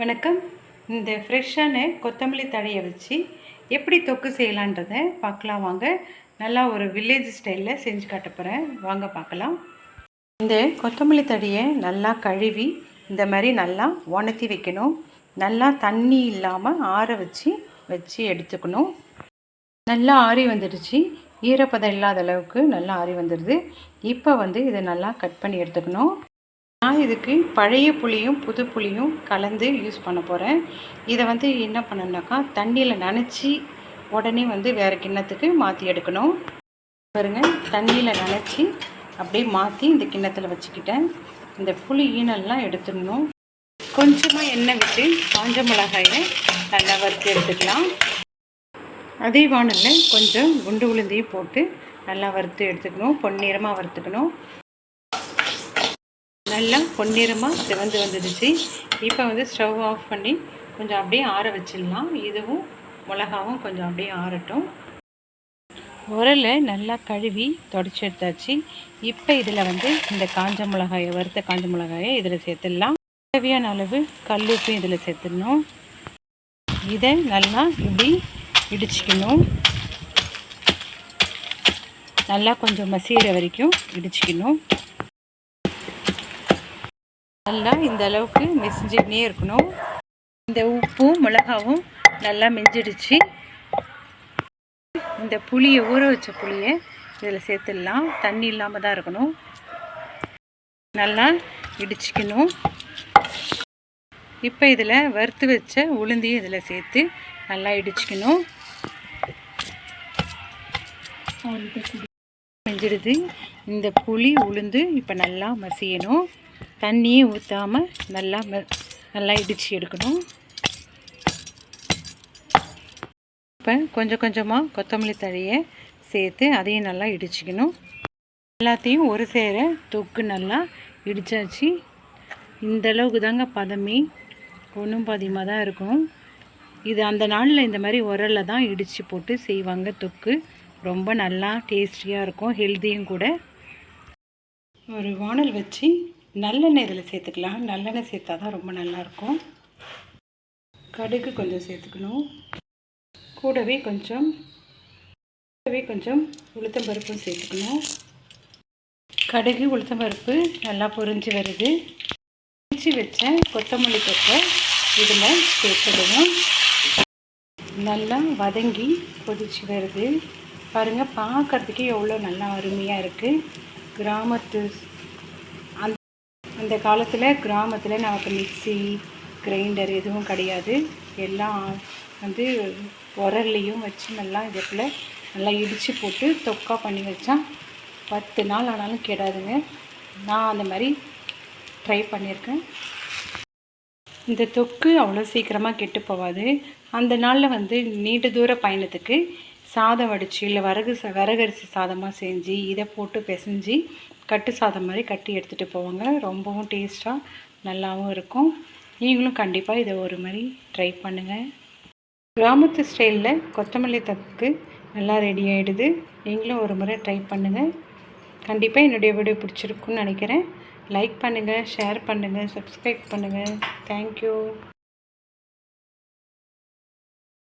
வணக்கம். இந்த ஃப்ரெஷ்ஷான கொத்தமல்லி தழையை வச்சு எப்படி தொக்கு செய்யலான்றத பார்க்கலாம் வாங்க. நல்லா ஒரு வில்லேஜ் ஸ்டைலில் செஞ்சு காட்ட போகிறேன் வாங்க பார்க்கலாம். இந்த கொத்தமல்லி தழையை நல்லா கழுவி இந்த மாதிரி நல்லா உணர்த்தி வைக்கணும். நல்லா தண்ணி இல்லாமல் ஆற வச்சு வச்சு எடுத்துக்கணும். நல்லா ஆறி வந்துடுச்சு. ஈரப்பதம் இல்லாத அளவுக்கு நல்லா ஆறி வந்துடுது. இப்போ வந்து இதை நல்லா கட் பண்ணி எடுத்துக்கணும். நான் இதுக்கு பழைய புளியும் புது புளியும் கலந்து யூஸ் பண்ண போகிறேன் இதை வந்து என்ன பண்ணணுனாக்கா தண்ணியில் நனைச்சி உடனே வந்து வேறு கிண்ணத்துக்கு மாற்றி எடுக்கணும். பாருங்கள் தண்ணியில் நனைச்சி அப்படியே மாற்றி இந்த கிண்ணத்தில் வச்சுக்கிட்டேன். இந்த புளி ஈனெல்லாம் எடுத்துடணும். கொஞ்சமாக எண்ணெய் விட்டு காஞ்ச மிளகாயை நல்லா வறுத்து எடுத்துக்கலாம். அதே வானலில் கொஞ்சம் குண்டு உளுந்தையும் போட்டு நல்லா வறுத்து எடுத்துக்கணும். பொன்னிறமாக வறுத்துக்கணும். நல்லா பொன்னிறமாக சிவந்து வந்துடுச்சு. இப்போ வந்து ஸ்டவ் ஆஃப் பண்ணி கொஞ்சம் அப்படியே ஆற வச்சிடலாம். இதுவும் மிளகாவும் கொஞ்சம் அப்படியே ஆறட்டும். உரலை நல்லா கழுவி தொடச்சி எடுத்தாச்சு. இப்போ இதில் வந்து இந்த காஞ்ச மிளகாயை வறுத்த காஞ்ச மிளகாயை இதில் சேர்த்துடலாம். தேவையான அளவு கல்லுப்பும் இதில் சேர்த்துடணும். இதை நல்லா இப்படி இடிச்சிக்கணும். நல்லா கொஞ்சம் மசிகிற வரைக்கும் இடிச்சிக்கணும். நல்லா இந்த அளவுக்கு மெசிஞ்சுக்கினே இருக்கணும். இந்த உப்பும் மிளகாவும் நல்லா மெஞ்சிடுச்சு. இந்த புளியை ஊற வச்ச புளியை இதில் சேர்த்துடலாம். தண்ணி இல்லாமல் தான் இருக்கணும். நல்லா இடிச்சிக்கணும். இப்போ இதில் வறுத்து வச்ச உளுந்தையும் இதில் சேர்த்து நல்லா இடிச்சிக்கணும். மிஞ்சிடுது. இந்த புளி உளுந்து இப்போ நல்லா மசியணும். தண்ணியே ஊற்றாமல் நல்லா நல்லா இடித்து எடுக்கணும். இப்போ கொஞ்சம் கொஞ்சமாக கொத்தமல்லி தழையை சேர்த்து அதையும் நல்லா இடிச்சிக்கணும். எல்லாத்தையும் ஒரு சேர தொக்கு நல்லா இடித்தாச்சு இந்த அளவுக்கு தாங்க பதமே. ஒன்றும் பதிமாக தான் இருக்கும். இது அந்த நாளில் இந்த மாதிரி உரலில் தான் இடித்து போட்டு செய்வாங்க தொக்கு. ரொம்ப நல்லா டேஸ்டியாக இருக்கும் ஹெல்த்தியும் கூட. ஒரு வானல் வச்சு நல்லெண்ணெய் இதில் சேர்த்துக்கலாம். நல்லெண்ணெய் சேர்த்தா தான் ரொம்ப நல்லாயிருக்கும். கடுகு கொஞ்சம் சேர்த்துக்கணும். கூடவே கொஞ்சம் கூடவே கொஞ்சம் உளுத்தம்பருப்பும் சேர்த்துக்கணும். கடுகு உளுத்தம்பருப்பு நல்லா பொரிஞ்சு வருது. பிரித்து வச்ச கொத்தமல்லி தொக்கை இதில் சேர்த்துடுவோம் நல்லா வதங்கி கொதிச்சு வருது. பாருங்கள் பார்க்குறதுக்கே எவ்வளோ நல்லா அருமையாக இருக்குது. கிராமத்து அந்த காலத்தில் கிராமத்தில் நமக்கு மிக்சி கிரைண்டர் எதுவும் கிடையாது. எல்லாம் வந்து உரல்லையும் வச்சு நல்லா இதில் நல்லா இடித்து போட்டு தொக்கா பண்ணி வச்சா பத்து நாள் ஆனாலும் கெடாதுங்க. நான் அந்த மாதிரி ட்ரை பண்ணியிருக்கேன் இந்த தொக்கு அவ்வளோ சீக்கிரமாக கெட்டு போகாது. அந்த நாளில் வந்து நீண்ட தூர பயணத்துக்கு சாதம் வடித்து இல்லை வரகு வரகரிசி சாதமாக செஞ்சு இதை போட்டு பிசைஞ்சு கட்டு சாதம் மாதிரி கட்டி எடுத்துகிட்டு போவாங்க. ரொம்பவும் டேஸ்ட்டாக நல்லாவும் இருக்கும். நீங்களும் கண்டிப்பாக இதை ஒரு மாதிரி ட்ரை பண்ணுங்கள் கிராமத்து ஸ்டைலில் கொத்தமல்லி தப்புக்கு நல்லா ரெடி ஆகிடுது நீங்களும் ஒரு முறை ட்ரை பண்ணுங்கள் கண்டிப்பாக என்னுடைய வீடியோ பிடிச்சிருக்குன்னு நினைக்கிறேன். லைக் பண்ணுங்கள் ஷேர் பண்ணுங்கள் சப்ஸ்கிரைப் பண்ணுங்கள் தேங்க்யூ